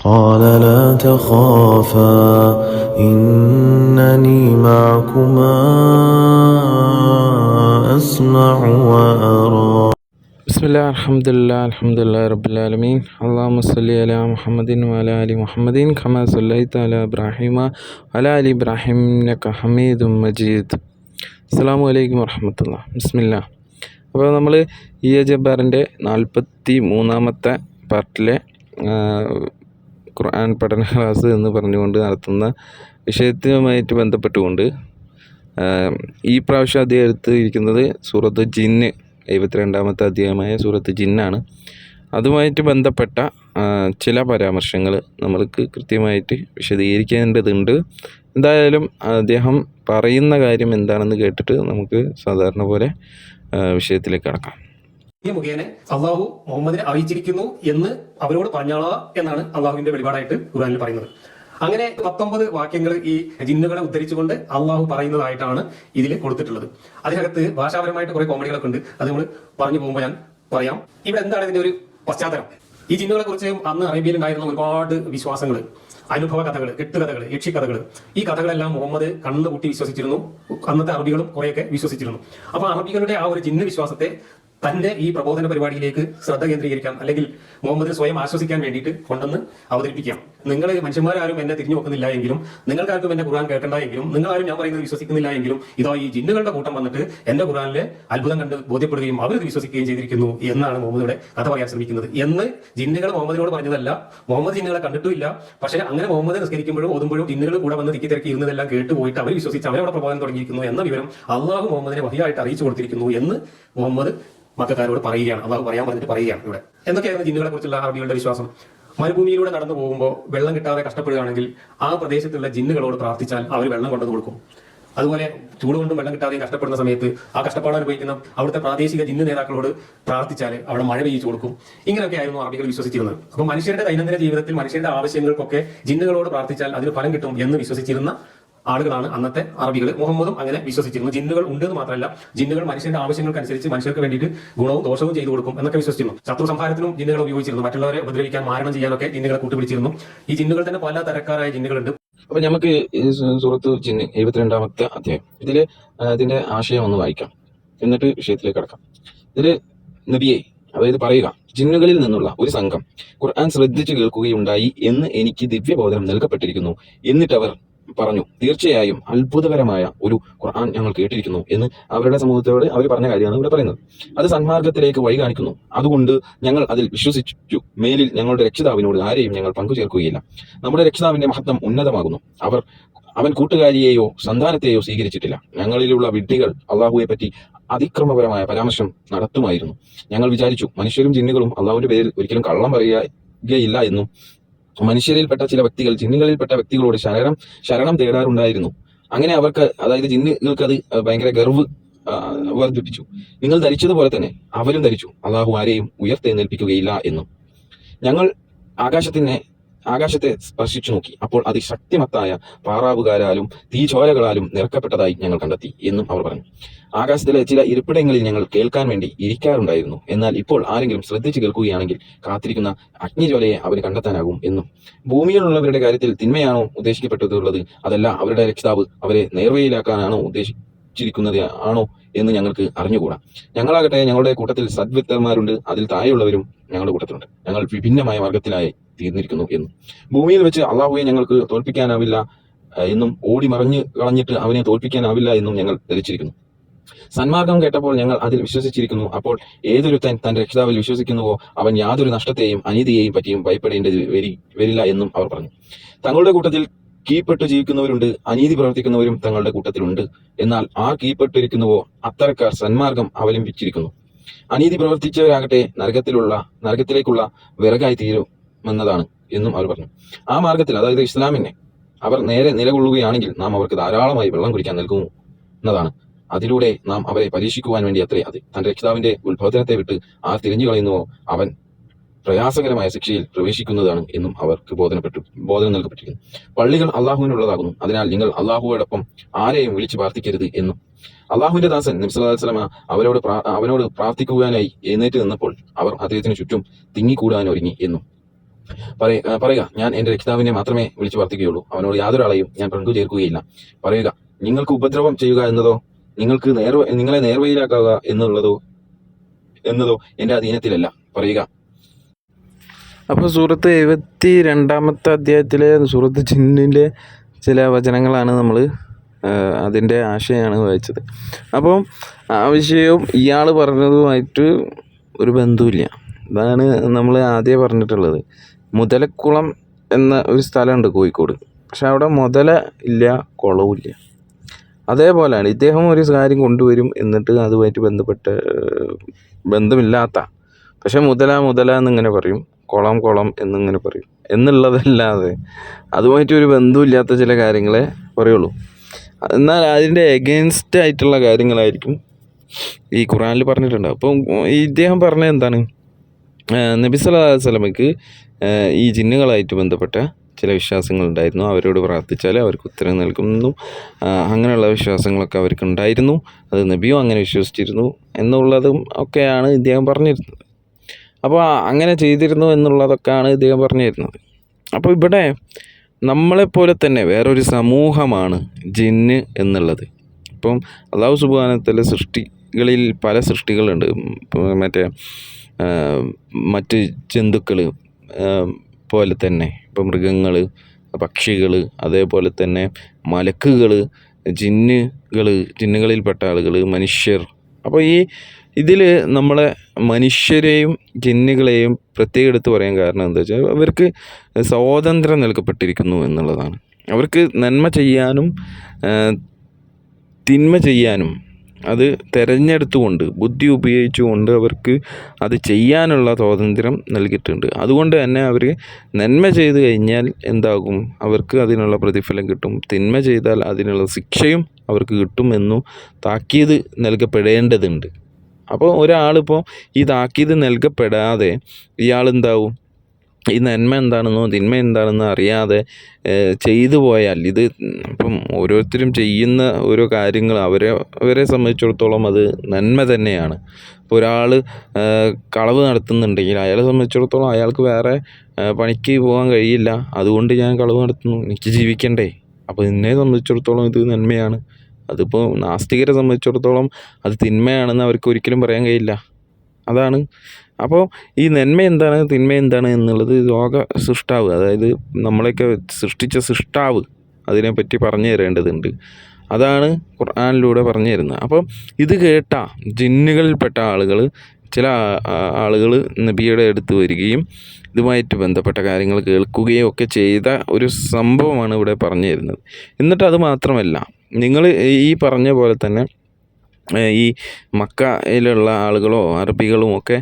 قال لا تخافا إنني معكما أسمع وأرى بسم الله الحمد لله الحمد لله رب العالمين اللهم صل على محمد وعلى آل محمد كما صليت على إبراهيم وعلى آل إبراهيم إنك حميد مجيد അസ്സാം വലൈക്കും വറഹമത്തുള്ള ബിസ്മില്ല അപ്പോൾ നമ്മൾ ഇ എ ജബ്ബാറിൻ്റെ നാൽപ്പത്തി മൂന്നാമത്തെ പാർട്ടിലെ ആ, ഖുർആൻ പഠന ക്ലാസ് എന്ന് പറഞ്ഞുകൊണ്ട് നടത്തുന്ന വിഷയത്തുമായിട്ട് ബന്ധപ്പെട്ടുകൊണ്ട് ഈ പ്രാവശ്യം അദ്ദേഹം എടുത്തിരിക്കുന്നത് സൂറത്ത് ജിന്ന് എഴുപത്തിരണ്ടാമത്തെ അധ്യായമായ സൂറത്ത് ജിന്നാണ് അതുമായിട്ട് ബന്ധപ്പെട്ട ചില പരാമർശങ്ങൾ നമ്മൾക്ക് കൃത്യമായിട്ട് വിശദീകരിക്കേണ്ടതുണ്ട്. എന്തായാലും അദ്ദേഹം പറയുന്ന കാര്യം എന്താണെന്ന് കേട്ടിട്ട് നമുക്ക് സാധാരണ പോലെ വിഷയത്തിലേക്ക് കടക്കാം. ഈ മുഖേന അള്ളാഹു മുഹമ്മദിനെ അറിയിച്ചിരിക്കുന്നു എന്ന് അവരോട് പറഞ്ഞോളാ എന്നാണ് അള്ളാഹുവിന്റെ വെളിപാടായിട്ട് ഖുർആനിൽ പറയുന്നത്. അങ്ങനെ പത്തൊമ്പത് വാക്യങ്ങൾ ഈ ജിന്നുകളെ ഉദ്ധരിച്ചുകൊണ്ട് അള്ളാഹു പറയുന്നതായിട്ടാണ് ഇതിൽ കൊടുത്തിട്ടുള്ളത്. അതിനകത്ത് ഭാഷാപരമായിട്ട് കുറെ കോമഡികളൊക്കെ ഉണ്ട്. അത് നമ്മൾ പറഞ്ഞു പോകുമ്പോൾ ഞാൻ പറയാം. ഇവിടെ എന്താണ് ഇതിന്റെ ഒരു പശ്ചാത്തലം? ഈ ജിന്നുകളെ കുറിച്ച് അന്ന് അറേബ്യയിൽ ഉണ്ടായിരുന്ന ഒരുപാട് വിശ്വാസങ്ങൾ അനുഭവ കഥകൾ കെട്ടുകഥകൾ യക്ഷിക്കഥകൾ. ഈ കഥകളെല്ലാം മുഹമ്മദ് കണ്ണുകൂട്ടി വിശ്വസിച്ചിരുന്നു. അന്നത്തെ അറബികളും കുറെയൊക്കെ വിശ്വസിച്ചിരുന്നു. അപ്പൊ അറബികളുടെ ആ ഒരു ജിന്ന് വിശ്വാസത്തെ തന്റെ ഈ പ്രബോധന പരിപാടിയിലേക്ക് ശ്രദ്ധ കേന്ദ്രീകരിക്കാം അല്ലെങ്കിൽ മുഹമ്മദ് സ്വയം ആശ്വസിക്കാൻ വേണ്ടിയിട്ട് കൊണ്ടുവന്ന് അവതരിപ്പിക്കാം. നിങ്ങൾ മനുഷ്യന്മാരാരും എന്നെ തിരിഞ്ഞു നോക്കുന്നില്ല എങ്കിലും നിങ്ങൾക്കാർക്കും എന്റെ ഖുർആൻ കേൾക്കണ്ട എങ്കിലും നിങ്ങൾ ആരും ഞാൻ പറയുന്നത് വിശ്വസിക്കുന്നില്ല എങ്കിലും ഇതോ ഈ ജിന്നുകളുടെ കൂട്ടം വന്നിട്ട് എന്റെ ഖുർആനിലെ അത്ഭുതം കണ്ട് ബോധ്യപ്പെടുകയും അവർ വിശ്വസിക്കുകയും ചെയ്തിരിക്കുന്നു എന്നാണ് മുഹമ്മദിയുടെ കഥ പറയാൻ ശ്രമിക്കുന്നത്. എന്ന് ജിന്നുകൾ മുഹമ്മദിനോട് പറഞ്ഞതല്ല. മുഹമ്മദ് ജിന്നുകളെ കണ്ടിട്ടില്ല പക്ഷേ അങ്ങനെ മുഹമ്മദ് നിസ്കരിക്കുമ്പോഴും ഓതുമ്പോഴും ജിന്നുകൾ കൂടെ വന്ന് തിക്കി തിരക്കി ഇരുന്നതെല്ലാം കേട്ട് പോയിട്ട് അവർ വിശ്വസിച്ച് അവരവിടെ പ്രബോധനം തുടങ്ങിയിരിക്കുന്നു എന്ന വിവരം അള്ളാഹു മുഹമ്മദിനെ വഹിയായിട്ട് അറിയിച്ചു കൊടുത്തിരിക്കുന്നു എന്ന് മുഹമ്മദ് മക്കാരോട് പറയുകയാണ്. അള്ളാഹു പറയാൻ പറഞ്ഞിട്ട് പറയുകയാണ് ഇവിടെ. എന്തൊക്കെയായിരുന്നു ജിന്നുകളെ കുറിച്ചുള്ള അറബികളുടെ വിശ്വാസം? മരുഭൂമിയിലൂടെ നടന്നു പോകുമ്പോൾ വെള്ളം കിട്ടാതെ കഷ്ടപ്പെടുകയാണെങ്കിൽ ആ പ്രദേശത്തുള്ള ജിന്നുകളോട് പ്രാർത്ഥിച്ചാൽ അവർ വെള്ളം കൊണ്ടു കൊടുക്കും. അതുപോലെ ചൂട് കൊണ്ടും വെള്ളം കിട്ടാതെയും കഷ്ടപ്പെടുന്ന സമയത്ത് ആ കഷ്ടപ്പാട് അനുഭവിക്കുന്ന അവിടുത്തെ പ്രാദേശിക ജിന്ന് നേതാക്കളോട് പ്രാർത്ഥിച്ചാൽ അവിടെ മഴ പെയ്യിച്ചു കൊടുക്കും. ഇങ്ങനെയൊക്കെ ആയിരുന്നു അറബികൾ വിശ്വസിച്ചിരുന്നത്. അപ്പോൾ മനുഷ്യരുടെ ദൈനംദിന ജീവിതത്തിൽ മനുഷ്യരുടെ ആവശ്യങ്ങൾക്കൊക്കെ ജിന്നുകളോട് പ്രാർത്ഥിച്ചാൽ അതിന് ഫലം കിട്ടും എന്ന് വിശ്വസിച്ചിരുന്ന ആളുകളാണ് അന്നത്തെ അറബികൾ മുഹമ്മദും അങ്ങനെ വിശ്വസിച്ചിരുന്നു. ജിന്നുകൾ ഉണ്ട് എന്ന് മാത്രമല്ല ജിന്നുകൾ മനുഷ്യന്റെ ആവശ്യങ്ങൾക്കനുസരിച്ച് മനുഷ്യർക്ക് വേണ്ടിയിട്ട് ഗുണവും ദോഷവും ചെയ്തു കൊടുക്കും എന്നൊക്കെ വിശ്വസിച്ചിരുന്നു. ശത്രു സംഹാരത്തിനും ജിന്നുകൾ ഉപയോഗിച്ചിരുന്നു. മറ്റുള്ളവരെ ഉപദ്രവിക്കാൻ മാരണം ചെയ്യാനൊക്കെ ജിന്നുകളെ കൂട്ടുപിടിച്ചിരുന്നു. ഈ ജിന്നുകൾ തന്നെ പല തരക്കാരായ ജിന്നുകളുണ്ട്. അപ്പൊ നമുക്ക് സുഹൃത്ത് ജിന്ന് എഴുപത്തിരണ്ടാമത്തെ അധ്യായം. ഇതിൽ ഇതിന്റെ ആശയം ഒന്ന് വായിക്കാം. എന്നിട്ട് വിഷയത്തിലേക്ക് കടക്കാം. ഇതിൽ നബിയെ അതായത് പറയുക ജിന്നുകളിൽ നിന്നുള്ള ഒരു സംഘം ഖുർആൻ ശ്രദ്ധിച്ചു കേൾക്കുകയുണ്ടായി എന്ന് എനിക്ക് ദിവ്യബോധനം നൽകപ്പെട്ടിരിക്കുന്നു. എന്നിട്ടവർ പറഞ്ഞു. തീർച്ചയായും അത്ഭുതകരമായ ഒരു ഖുർആൻ ഞങ്ങൾ കേട്ടിരിക്കുന്നു എന്ന് അവരുടെ സമൂഹത്തോട് അവർ പറഞ്ഞ കാര്യമാണ് ഇവിടെ പറയുന്നത്. അത് സന്മാർഗത്തിലേക്ക് വഴി കാണിക്കുന്നു. അതുകൊണ്ട് ഞങ്ങൾ അതിൽ വിശ്വസിച്ചു. മേലിൽ ഞങ്ങളുടെ രക്ഷിതാവിനോട് ആരെയും ഞങ്ങൾ പങ്കുചേർക്കുകയില്ല. നമ്മുടെ രക്ഷിതാവിന്റെ മഹത്വം ഉന്നതമാകുന്നു. അവർ അവൻ കൂട്ടുകാരിയെയോ സന്താനത്തെയോ സ്വീകരിച്ചിട്ടില്ല. ഞങ്ങളിലുള്ള വിഡ്ഢികൾ അള്ളാഹുവെ പറ്റി അതിക്രമപരമായ പരാമർശം നടത്തുമായിരുന്നു. ഞങ്ങൾ വിചാരിച്ചു മനുഷ്യരും ജിന്നുകളും അള്ളാഹുവിന്റെ പേരിൽ ഒരിക്കലും കള്ളം പറയുകയില്ല എന്നും മനുഷ്യരിൽപ്പെട്ട ചില വ്യക്തികൾ ജിന്നുകളിൽപ്പെട്ട വ്യക്തികളോട് ശരണം ശരണം തേടാറുണ്ടായിരുന്നു. അങ്ങനെ അവർക്ക് അതായത് ജിന്നുകൾക്ക് അത് ഭയങ്കര ഗർവ് വർദ്ധിപ്പിച്ചു. നിങ്ങൾ ധരിച്ചതുപോലെ തന്നെ അവരും ധരിച്ചു. അള്ളാഹു ആരെയും ഉയർത്തെഴുന്നേൽപ്പിക്കുകയില്ല എന്നും. ഞങ്ങൾ ആകാശത്തിനെ ആകാശത്തെ സ്പർശിച്ചു നോക്കി അപ്പോൾ അതിശക്തിമത്തായ പാറാവുകാരാലും തീചോരകളാലും നിറക്കപ്പെട്ടതായി ഞങ്ങൾ കണ്ടെത്തി എന്നും അവർ പറഞ്ഞു. ആകാശത്തിലെ ചില ഇരിപ്പിടങ്ങളിൽ ഞങ്ങൾ കേൾക്കാൻ വേണ്ടി ഇരിക്കാറുണ്ടായിരുന്നു. എന്നാൽ ഇപ്പോൾ ആരെങ്കിലും ശ്രദ്ധിച്ചു കേൾക്കുകയാണെങ്കിൽ കാത്തിരിക്കുന്ന അഗ്നിജ്വലയെ അവർ കണ്ടെത്താനാകും എന്നും. ഭൂമിയിലുള്ളവരുടെ കാര്യത്തിൽ തിന്മയാണോ ഉദ്ദേശിക്കപ്പെട്ടതുള്ളത്? അതല്ല അവരുടെ രക്ഷിതാവ് അവരെ നേർവയിലാക്കാനാണോ ഉദ്ദേശിച്ചിരിക്കുന്നത് ആണോ എന്ന് ഞങ്ങൾക്ക് അറിഞ്ഞുകൂടാ. ഞങ്ങളാകട്ടെ ഞങ്ങളുടെ കൂട്ടത്തിൽ സദ്വിത്തന്മാരുണ്ട്. അതിൽ താഴെയുള്ളവരും ഞങ്ങളുടെ കൂട്ടത്തിലുണ്ട്. ഞങ്ങൾ വിഭിന്നമായ മാർഗത്തിലായി തീർന്നിരിക്കുന്നു എന്ന്. ഭൂമിയിൽ വെച്ച് അള്ളാഹുവെ ഞങ്ങൾക്ക് തോൽപ്പിക്കാനാവില്ല എന്നും ഓടി മറിഞ്ഞ് കളഞ്ഞിട്ട് അവനെ തോൽപ്പിക്കാനാവില്ല എന്നും ഞങ്ങൾ ധരിച്ചിരിക്കുന്നു. സന്മാർഗം കേട്ടപ്പോൾ ഞങ്ങൾ അതിൽ വിശ്വസിച്ചിരിക്കുന്നു. അപ്പോൾ ഏതൊരുത്തൻ തന്റെ രക്ഷിതാവിൽ വിശ്വസിക്കുന്നുവോ അവൻ യാതൊരു നഷ്ടത്തെയും അനീതിയെയും പറ്റിയും ഭയപ്പെടേണ്ടത് വരി വരില്ല എന്നും അവർ പറഞ്ഞു. തങ്ങളുടെ കൂട്ടത്തിൽ കീഴ്പ്പെട്ട് ജീവിക്കുന്നവരുണ്ട് അനീതി പ്രവർത്തിക്കുന്നവരും തങ്ങളുടെ കൂട്ടത്തിലുണ്ട്. എന്നാൽ ആ കീഴ്പ്പെട്ടിരിക്കുന്നുവോ അത്തരക്കാർ സന്മാർഗം അവലംബിച്ചിരിക്കുന്നു. അനീതി പ്രവർത്തിച്ചവരാകട്ടെ നരകത്തിലുള്ള നരകത്തിലേക്കുള്ള വിറകായി തീരുമെന്നതാണ് എന്നും അവർ പറഞ്ഞു. ആ മാർഗത്തിൽ അതായത് ഇസ്ലാമിനെ അവർ നേരെ നിലകൊള്ളുകയാണെങ്കിൽ നാം അവർക്ക് ധാരാളമായി വെള്ളം കുടിക്കാൻ നൽകുമോ എന്നതാണ്. അതിലൂടെ നാം അവരെ പരീക്ഷിക്കുവാൻ വേണ്ടി അത്രേ അത്. തന്റെ രക്ഷിതാവിന്റെ ഉത്ബോധനത്തെ വിട്ട് ആ തിരിഞ്ഞു കളയുന്നുവോ അവൻ പ്രയാസകരമായ ശിക്ഷയിൽ പ്രവേശിക്കുന്നതാണ് എന്നും അവർക്ക് ബോധനപ്പെട്ടു ബോധനം നൽകപ്പെട്ടിരിക്കുന്നു. പള്ളികൾ അള്ളാഹുവിനുള്ളതാകുന്നു. അതിനാൽ നിങ്ങൾ അള്ളാഹുവോടൊപ്പം ആരെയും വിളിച്ചു പ്രാർത്ഥിക്കരുത് എന്നും. അള്ളാഹുവിന്റെ ദാസൻ നിംസലാസ്ലമ അവരോട് അവനോട് പ്രാർത്ഥിക്കുവാനായി എഴുന്നേറ്റ് നിന്നപ്പോൾ അവർ അദ്ദേഹത്തിന് ചുറ്റും തിങ്ങിക്കൂടാൻ ഒരുങ്ങി എന്നും. പറയുക ഞാൻ എന്റെ രക്ഷിതാവിനെ മാത്രമേ വിളിച്ചു പ്രാർത്ഥിക്കുകയുള്ളൂ. അവനോട് യാതൊരു ആളെയും ഞാൻ പങ്കു ചേർക്കുകയില്ല. പറയുക നിങ്ങൾക്ക് ഉപദ്രവം ചെയ്യുക എന്നതോ നിങ്ങൾക്ക് നേർ നിങ്ങളെ നേർവയിലാക്കുക എന്നുള്ളതോ എന്നതോ എന്റെ അധീനത്തിലല്ല. പറയുക. അപ്പോൾ സൂറത്ത് എഴുപത്തി രണ്ടാമത്തെ അധ്യായത്തിലെ സൂറത്ത് ചിന്നിന്റെ ചില വചനങ്ങളാണ് നമ്മൾ അതിന്റെ ആശയമാണ് വായിച്ചത്. അപ്പം ആ വിഷയവും ഇയാൾ പറഞ്ഞതുമായിട്ട് ഒരു ബന്ധവുമില്ല. അതാണ് നമ്മൾ ആദ്യം പറഞ്ഞിട്ടുള്ളത്. മുതലക്കുളം എന്ന ഒരു സ്ഥലമുണ്ട് കോഴിക്കോട്. പക്ഷെ അവിടെ മുതല ഇല്ല കുളവും ഇല്ല. അതേപോലെയാണ് ഇദ്ദേഹം ഒരു കാര്യം കൊണ്ടുവരും എന്നിട്ട് അതുമായിട്ട് ബന്ധപ്പെട്ട് ബന്ധമില്ലാത്ത. പക്ഷെ മുതല മുതല എന്നിങ്ങനെ പറയും. കുളം കുളം എന്നിങ്ങനെ പറയും. എന്നുള്ളതല്ലാതെ അതുമായിട്ട് ഒരു ബന്ധമില്ലാത്ത ചില കാര്യങ്ങളെ പറയുള്ളൂ. എന്നാൽ അതിന്റെ എഗെയിൻസ്റ്റ് ആയിട്ടുള്ള കാര്യങ്ങളായിരിക്കും ഈ ഖുറാനിൽ പറഞ്ഞിട്ടുണ്ട്. അപ്പം ഇദ്ദേഹം പറഞ്ഞത് എന്താണ്? നബി വസല്ലമയ്ക്ക് ഏഹ് ഈ ജിന്നുകളായിട്ട് ബന്ധപ്പെട്ട ചില വിശ്വാസങ്ങളുണ്ടായിരുന്നു. അവരോട് പ്രാർത്ഥിച്ചാൽ അവർക്ക് ഉത്തരം നൽകുമെന്നും ആഹ് അങ്ങനെയുള്ള വിശ്വാസങ്ങളൊക്കെ അവർക്ക് ഉണ്ടായിരുന്നു അത് നബിയും അങ്ങനെ വിശ്വസിച്ചിരുന്നു എന്നുള്ളതും ഒക്കെയാണ് ഇദ്ദേഹം പറഞ്ഞിരുന്നത്. അപ്പോൾ അങ്ങനെ ചെയ്തിരുന്നു എന്നുള്ളതൊക്കെയാണ് ഇദ്ദേഹം പറഞ്ഞിരുന്നത്. അപ്പോൾ ഇവിടെ നമ്മളെപ്പോലെ തന്നെ വേറൊരു സമൂഹമാണ് ജിന്ന് എന്നുള്ളത്. ഇപ്പം അള്ളാഹു സുബാനത്തിലെ സൃഷ്ടികളിൽ പല സൃഷ്ടികളുണ്ട്. മറ്റേ മറ്റ് ജന്തുക്കൾ പോലെ തന്നെ ഇപ്പം മൃഗങ്ങൾ പക്ഷികൾ അതേപോലെ തന്നെ മലക്കുകൾ ജിന്നുകൾ ജിന്നുകളിൽപ്പെട്ട ആളുകൾ മനുഷ്യർ. അപ്പോൾ ഈ ഇതിൽ നമ്മളെ മനുഷ്യരെയും ജിന്നുകളെയും പ്രത്യേകം എടുത്ത് പറയാൻ കാരണം എന്താ വെച്ചാൽ അവർക്ക് സ്വാതന്ത്ര്യം നൽകപ്പെട്ടിരിക്കുന്നു എന്നുള്ളതാണ്. അവർക്ക് നന്മ ചെയ്യാനും തിന്മ ചെയ്യാനും അത് തിരഞ്ഞെടുത്തുകൊണ്ട് ബുദ്ധി ഉപയോഗിച്ചുകൊണ്ട് അവർക്ക് അത് ചെയ്യാനുള്ള സ്വാതന്ത്ര്യം നൽകിയിട്ടുണ്ട്. അതുകൊണ്ട് തന്നെ അവർ നന്മ ചെയ്ത് കഴിഞ്ഞാൽ എന്താകും? അവർക്ക് അതിനുള്ള പ്രതിഫലം കിട്ടും. തിന്മ ചെയ്താൽ അതിനുള്ള ശിക്ഷയും അവർക്ക് കിട്ടുമെന്നും താക്കീത് നൽകപ്പെടേണ്ടതുണ്ട്. അപ്പോൾ ഒരാളിപ്പോൾ ഈ താക്കീത് നൽകപ്പെടാതെ ഇയാൾ എന്താവും? ഈ നന്മ എന്താണെന്നോ തിന്മ എന്താണെന്നോ അറിയാതെ ചെയ്തു പോയാൽ ഇത് ഇപ്പം ഓരോരുത്തരും ചെയ്യുന്ന ഓരോ കാര്യങ്ങൾ അവരെ അവരെ സംബന്ധിച്ചിടത്തോളം അത് നന്മ തന്നെയാണ്. ഇപ്പോൾ ഒരാൾ കളവ് നടത്തുന്നുണ്ടെങ്കിൽ അയാളെ സംബന്ധിച്ചിടത്തോളം അയാൾക്ക് വേറെ പണിക്ക് പോകാൻ കഴിയില്ല. അതുകൊണ്ട് ഞാൻ കളവ് നടത്തുന്നു. എനിക്ക് ജീവിക്കണ്ടേ. അപ്പോൾ എന്നെ സംബന്ധിച്ചിടത്തോളം ഇത് നന്മയാണ്. അതിപ്പോൾ നാസ്തികരെ സംബന്ധിച്ചിടത്തോളം അത് തിന്മയാണെന്ന് അവർക്ക് ഒരിക്കലും പറയാൻ കഴിയില്ല. അതാണ് അപ്പോൾ ഈ നന്മ എന്താണ് തിന്മ എന്താണ് എന്നുള്ളത് ലോക സൃഷ്ടാവ് അതായത് നമ്മളെയൊക്കെ സൃഷ്ടിച്ച സൃഷ്ടാവ് അതിനെപ്പറ്റി പറഞ്ഞു തരേണ്ടതുണ്ട്. അതാണ് ഖുർആാനിലൂടെ പറഞ്ഞു തരുന്നത്. അപ്പോൾ ഇത് കേട്ട ജിന്നുകളിൽപ്പെട്ട ആളുകൾ ചില ആളുകൾ നബിയുടെ അടുത്ത് വരികയും ഇതുമായിട്ട് ബന്ധപ്പെട്ട കാര്യങ്ങൾ കേൾക്കുകയും ഒക്കെ ചെയ്ത ഒരു സംഭവമാണ് ഇവിടെ പറഞ്ഞു തരുന്നത്. എന്നിട്ട് അത് മാത്രമല്ല നിങ്ങൾ ഈ പറഞ്ഞ പോലെ തന്നെ ഈ മക്കയിലുള്ള ആളുകളോ അറബികളും ഒക്കെ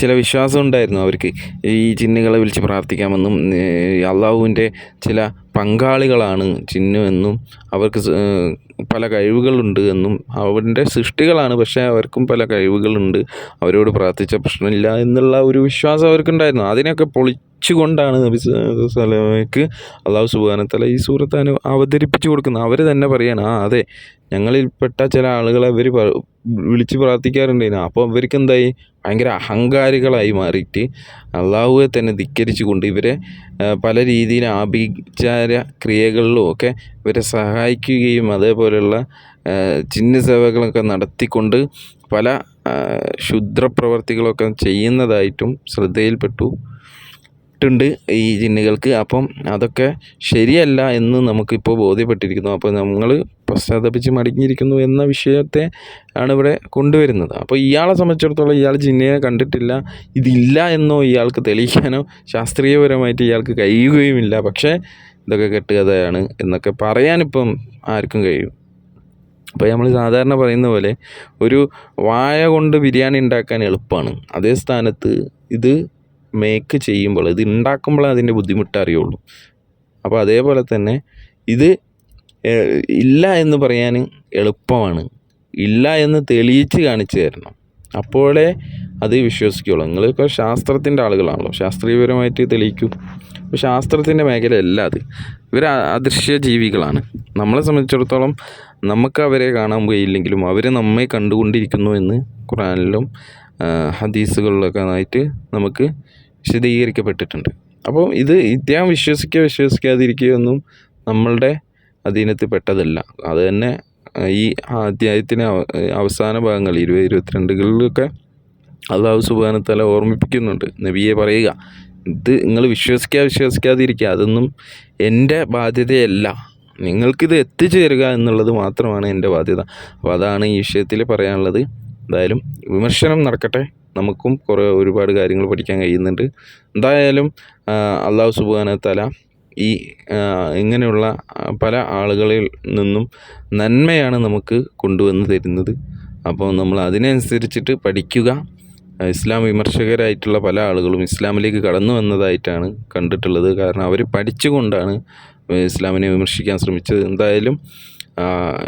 ചില വിശ്വാസം ഉണ്ടായിരുന്നു അവർക്ക്. ഈ ജിന്നുകളെ വിളിച്ച് പ്രാർത്ഥിക്കാമെന്നും അള്ളാഹുവിന്റെ ചില പങ്കാളികളാണ് ജിന്നു എന്നും അവർക്ക് പല കഴിവുകളുണ്ട് എന്നും അവരുടെ സൃഷ്ടികളാണ് പക്ഷേ അവർക്കും പല കഴിവുകളുണ്ട്. അവരോട് പ്രാർത്ഥിച്ച പ്രശ്നമില്ല എന്നുള്ള ഒരു വിശ്വാസം അവർക്കുണ്ടായിരുന്നു. അതിനൊക്കെ പൊളിച്ചുകൊണ്ടാണ് നബി സലമയ്ക്ക് അള്ളാഹു സുബാനത്തല ഈ സൂറത്ത് അവതരിപ്പിച്ചു കൊടുക്കുന്നത്. അവർ തന്നെ പറയാണ് ആ അതെ ഞങ്ങളിൽപ്പെട്ട ചില ആളുകളെ അവർ വിളിച്ച് പ്രാർത്ഥിക്കാറുണ്ടായിരുന്നു അപ്പോൾ ഇവർക്ക് എന്തായി ഭയങ്കര അഹങ്കാരികളായി മാറിയിട്ട് അള്ളാഹുവെ തന്നെ ധിക്കരിച്ചുകൊണ്ട് ഇവരെ പല രീതിയിൽ ആഭിചാര ക്രിയകളിലും ഒക്കെ ഇവരെ സഹായിക്കുകയും അതേപോലെയുള്ള ആ, ചിഹ്ന സേവകളൊക്കെ നടത്തിക്കൊണ്ട് പല ക്ഷുദ്രപ്രവർത്തികളൊക്കെ ചെയ്യുന്നതായിട്ടും ശ്രദ്ധയിൽപ്പെട്ടു ണ്ട് ഈ ജിന്നുകൾക്ക്. അപ്പം അതൊക്കെ ശരിയല്ല എന്ന് നമുക്കിപ്പോൾ ബോധ്യപ്പെട്ടിരിക്കുന്നു. അപ്പോൾ നമ്മൾ പശ്ചാത്തപിച്ച് മടങ്ങിയിരിക്കുന്നു എന്ന വിഷയത്തെ ആണ് ഇവിടെ കൊണ്ടുവരുന്നത്. അപ്പോൾ ഇയാളെ സംബന്ധിച്ചിടത്തോളം ഇയാൾ ജിന്നയെ കണ്ടിട്ടില്ല. ഇതില്ല എന്നോ ഇയാൾക്ക് തെളിയിക്കാനോ ശാസ്ത്രീയപരമായിട്ട് ഇയാൾക്ക് കഴിയുകയുമില്ല. പക്ഷേ ഇതൊക്കെ കെട്ടുകഥയാണ് എന്നൊക്കെ പറയാനിപ്പം ആർക്കും കഴിയും. അപ്പോൾ നമ്മൾ സാധാരണ പറയുന്ന പോലെ ഒരു വായ കൊണ്ട് ബിരിയാണി ഉണ്ടാക്കാൻ എളുപ്പമാണ്. അതേ സ്ഥാനത്ത് ഇത് മേക്ക് ചെയ്യുമ്പോൾ ഇത് ഉണ്ടാക്കുമ്പോൾ അതിന്റെ ബുദ്ധിമുട്ട് അറിയുള്ളൂ. അപ്പോൾ അതേപോലെ തന്നെ ഇത് ഇല്ല എന്ന് പറയാൻ എളുപ്പമാണ്. ഇല്ല എന്ന് തെളിയിച്ച് കാണിച്ചു തരണം. അപ്പോഴേ അത് വിശ്വസിക്കുള്ളൂ. നിങ്ങളിപ്പോൾ ശാസ്ത്രത്തിന്റെ ആളുകളാണല്ലോ. ശാസ്ത്രീയപരമായിട്ട് തെളിയിക്കൂ. അപ്പോൾ ശാസ്ത്രത്തിന്റെ മേഖലയല്ല അത്. ഇവർ അദൃശ്യ ജീവികളാണ് നമ്മളെ സംബന്ധിച്ചിടത്തോളം നമുക്ക് അവരെ കാണാൻ കഴിയില്ലെങ്കിലും അവർ നമ്മെ കണ്ടുകൊണ്ടിരിക്കുന്നു എന്ന് ഖുറാനിലും ഹദീസുകളിലൊക്കെ ആയിട്ട് നമുക്ക് വിശദീകരിക്കപ്പെട്ടിട്ടുണ്ട്. അപ്പോൾ ഇത് ഇദ്ദേഹം വിശ്വസിക്കുക വിശ്വസിക്കാതിരിക്കുകയൊന്നും നമ്മളുടെ അധീനത്തിൽ പെട്ടതല്ല അത് തന്നെ ഈ അധ്യായത്തിന് അവസാന ഭാഗങ്ങൾ ഇരുപത് ഇരുപത്തിരണ്ടുകളിലൊക്കെ അള്ളാഹു സുബാനത്തല ഓർമ്മിപ്പിക്കുന്നുണ്ട്. നബിയെ പറയുക ഇത് നിങ്ങൾ വിശ്വസിക്കുക വിശ്വസിക്കാതിരിക്കുക അതൊന്നും എന്റെ ബാധ്യതയല്ല. നിങ്ങൾക്കിത് എത്തിച്ചേരുക എന്നുള്ളത് മാത്രമാണ് എന്റെ ബാധ്യത. അപ്പോൾ അതാണ് ഈ വിഷയത്തിൽ പറയാനുള്ളത്. എന്തായാലും വിമർശനം നടക്കട്ടെ. നമുക്കും കുറേ ഒരുപാട് കാര്യങ്ങൾ പഠിക്കാൻ കഴിയുന്നുണ്ട്. എന്തായാലും അള്ളാഹു സുബാന സുബാനത്തല ഈ ഇങ്ങനെയുള്ള പല ആളുകളിൽ നിന്നും നന്മയാണ് നമുക്ക് കൊണ്ടുവന്ന് തരുന്നത്. അപ്പോൾ നമ്മൾ അതിനനുസരിച്ചിട്ട് പഠിക്കുക. ഇസ്ലാം വിമർശകരായിട്ടുള്ള പല ആളുകളും ഇസ്ലാമിലേക്ക് കടന്നു വന്നതായിട്ടാണ് കണ്ടിട്ടുള്ളത്. കാരണം അവർ പഠിച്ചുകൊണ്ടാണ് ഇസ്ലാമിനെ വിമർശിക്കാൻ ശ്രമിച്ചത്. എന്തായാലും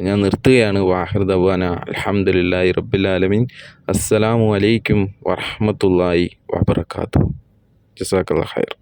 ഞാൻ നിർത്തുകയാണ്. വാഹിർ ദവാന അലഹമുല്ലായി റബ്ബുലാലമീൻ അസ്സലാമു അലൈക്കും വറഹമത്തല്ലായി വബർക്കാത്തു ജസാക്കല്ലാ ഖൈർ.